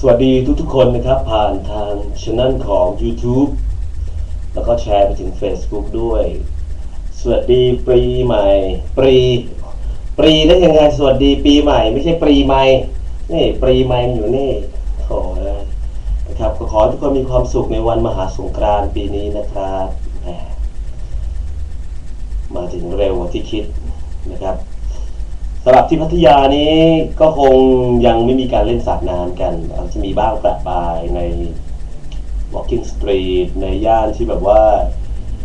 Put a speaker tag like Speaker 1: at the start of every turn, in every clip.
Speaker 1: สวัสดีทุกๆคนนะครับ ผ่านทางช anel ของ YouTube แล้วก็แชร์ไปถึง Facebook ด้วย สวัสดีปีใหม่ปรีปรีได้ยังไงสวัสดีปีใหม่ ไม่ใช่ปรีใหม่นี่ปรีใหม่มันอยู่นี่โถนะครับก็ขอทุกคนมีความสุขในวันมหาสงกรานต์ปีนี้นะครับมมาถึงเร็วกว่าที่คิดนะครับ สำหรับที่พัทยานี้ก็คงยังไม่มีการเล่นสาดน้ำกันอาจจะมีบ้างประปรายใน Walking Street ในย่านที่แบบว่า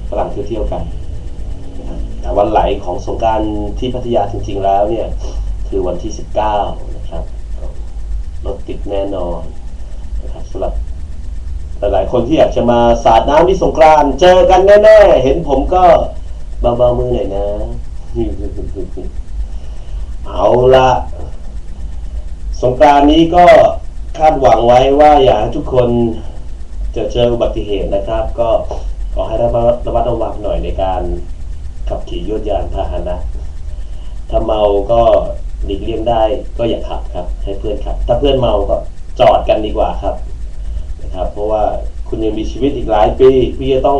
Speaker 1: ฝรั่งเที่ยวๆกันนะครับแต่วันไหลของสงกรารที่พัทยาจริงๆแล้วเนี่ย คือวันที่ 19 นะครับรถติดแน่นอนนะครับสำหรับหลายๆคนที่อยากจะมาสาดน้ำที่สงกรานต์เจอกันแน่ๆ เห็นผมก็เบาๆมือหน่อยนะ เอาละสงกรานต์นี้ก็คาดหวังไว้ว่าอยากให้ทุกคนจะเจออุบัติเหตุนะครับ ก็ขอให้ระมัดระมัดระวังหน่อยในการขับขี่ยวดยานพาหนะถ้าเมาก็หลีกเลี่ยงได้ก็อย่าขับครับ ให้เพื่อนขับ ถ้าเพื่อนเมาก็จอดกันดีกว่าครับนะครับ เพราะว่าคุณยังมีชีวิตอีกหลายปีที่จะต้อง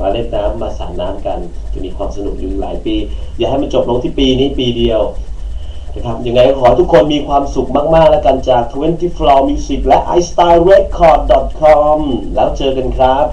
Speaker 1: มาเล่นน้ำมาสาดน้ำกัน จะมีความสนุกอยู่หลายปี อย่าให้มันจบลงที่ปีนี้ปีเดียวนะครับยังไงขอทุกคนมีความสุขมาก ๆ แล้วกันจาก20 Floor Music และ iStyleRecord.com แล้วเจอกันครับ